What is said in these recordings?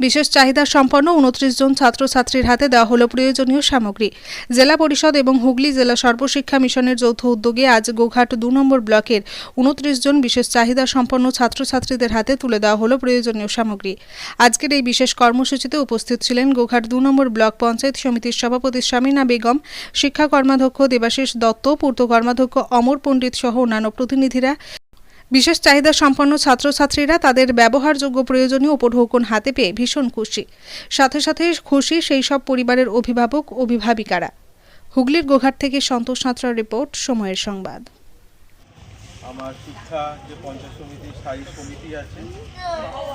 বিশেষ চাহিদা সম্পন্ন উনত্রিশ জন ছাত্রছাত্রীর হাতে দেওয়া হলো প্রয়োজনীয় সামগ্রী। জেলা পরিষদ এবং হুগলি জেলা সর্বশিক্ষা মিশনের যৌথ উদ্যোগে আজ গোঘাট দু নম্বর ব্লকের উনত্রিশ জন বিশেষ চাহিদা সম্পন্ন ছাত্রছাত্রীদের হাতে তুলে দেওয়া হলো প্রয়োজনীয় সামগ্রী। আজকের এই বিশেষ কর্মসূচিতে উপস্থিত ছিলেন গোঘাট দু নম্বর ব্লক পঞ্চায়েত সমিতির সভাপতি শামিনা বেগম, শিক্ষা কর্মাধ্যক্ষ দেবাশিস দত্ত, পূর্ত কর্মাধ্যক্ষ অমর পণ্ডিত সহ অন্যান্য প্রতিনিধিরা বিশেষ চাহিদা সম্পন্ন ছাত্রছাত্রীরা তাদের ব্যবহারযোগ্য প্রয়োজনীয় উপঢৌকন হাতে পেয়ে ভীষণ খুশি। সাথে সাথে খুশি সেই সব পরিবারের অভিভাবক অভিভাবিকারা হুগলির গোঘাট থেকে সন্তোষ সাঁতরার রিপোর্ট, সময়ের সংবাদ। আমার শিক্ষা যে পঞ্চায়েত সমিতির স্থায়ী সমিতি আছে,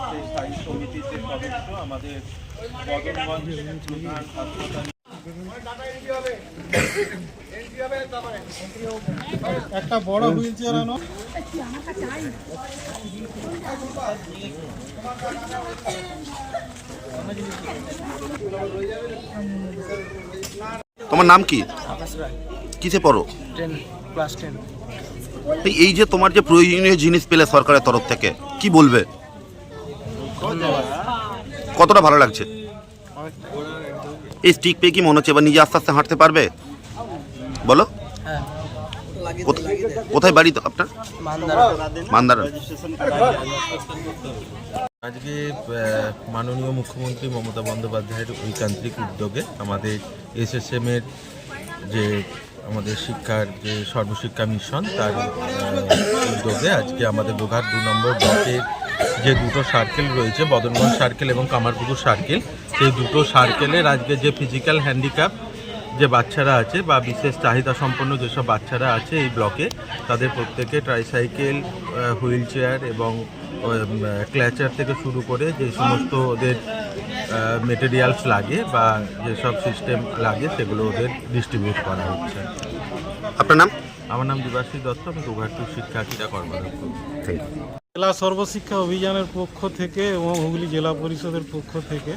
সেই স্থায়ী সমিতির যে সদস্য আমাদের একটা বড় হুইল চেয়ার আনো। তোমার নাম কি? কিসে পড়ো? ক্লাস টেন এই- এই যে তোমার যে প্রয়োজনীয় জিনিস পেলে সরকারের তরফ থেকে কি বলবে? কতটা ভালো লাগছে? এই স্টিক পেয়ে কি মনে হচ্ছে এবার নিজে আস্তে আস্তে হাঁটতে পারবে? বলো। কোথায় বাড়ি তো আপনার? মান্দারা আজকে মাননীয় মুখ্যমন্ত্রী মমতা বন্দ্যোপাধ্যায়ের ঐকান্ত্রিক উদ্যোগে আমাদের এসএসএম এর যে আমাদের শিক্ষার যে সর্বশিক্ষা মিশন, তার উদ্যোগে আজকে আমাদের গোঘাট দু নম্বর ব্লকের যে দুটো সার্কেল রয়েছে বদনগঞ্জ সার্কেল এবং কামারপুকুর সার্কেল সেই দুটো সার্কেলের আজকে যে ফিজিক্যাল হ্যান্ডিক্যাপ যে বাচ্চারা আছে বা বিশেষ চাহিদা সম্পন্ন যেসব বাচ্চারা আছে এই ব্লকে তাদের প্রত্যেকে ট্রাইসাইকেল হুইল চেয়ার এবং ক্ল্যাচার থেকে শুরু করে যে সমস্ত ওদের মেটেরিয়ালস লাগে বা যেসব সিস্টেম লাগে সেগুলো ওদের ডিস্ট্রিবিউট করা হচ্ছে। আপনার নাম? আমার নাম দিবাশ্রী দত্ত আমি গোঘাটপুর শিক্ষা ক্রীড়া কর্মরত। থ্যাংক ইউ জেলা সর্বশিক্ষা অভিযানের পক্ষ থেকে এবং হুগলি জেলা পরিষদের পক্ষ থেকে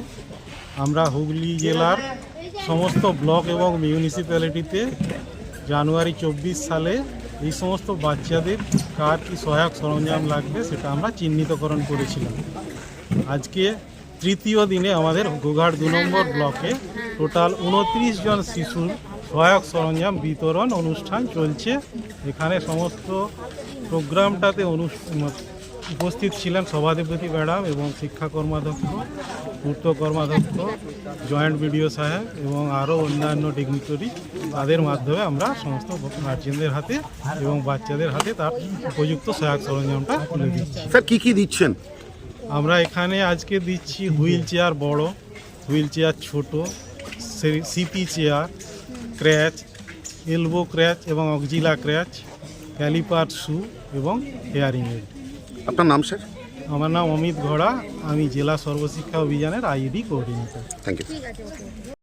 আমরা হুগলি জেলার সমস্ত ব্লক এবং মিউনিসিপ্যালিটিতে জানুয়ারি চব্বিশ সালে এই সমস্ত বাচ্চাদের কার কি সহায়ক সরঞ্জাম লাগবে সেটা আমরা চিহ্নিতকরণ করেছিলাম। আজকে তৃতীয় দিনে আমাদের গোঘাট দু নম্বর ব্লকে টোটাল উনত্রিশ জন শিশুর সহায়ক সরঞ্জাম বিতরণ অনুষ্ঠান চলছে। এখানে সমস্ত প্রোগ্রামটাতে অনু- উপস্থিত ছিলেন সভাধিপতি ম্যাডাম এবং শিক্ষা কর্মাধ্যক্ষ পূর্ত কর্মাধ্যক্ষ জয়েন্ট বিডিও সাহেব এবং আরও অন্যান্য ডিগনিটরি। তাদের মাধ্যমে আমরা সমস্ত গার্জেনদের হাতে এবং বাচ্চাদের হাতে তার উপযুক্ত সহায়ক সরঞ্জামটা তুলে দিচ্ছি। স্যার কী কী দিচ্ছেন? আমরা এখানে আজকে দিচ্ছি হুইল চেয়ার বড় হুইল চেয়ার ছোট CP chair crutch elbow crutch এবং অক্সিলা ক্র্যাচ ক্যালিপার শু এবং হেয়ারিং এড। আপনার নাম স্যার? আমার নাম অমিত ঘোড়া আমি জেলা সর্বশিক্ষা অভিযানের আইডি কোঅর্ডিনেটর থ্যাংক ইউ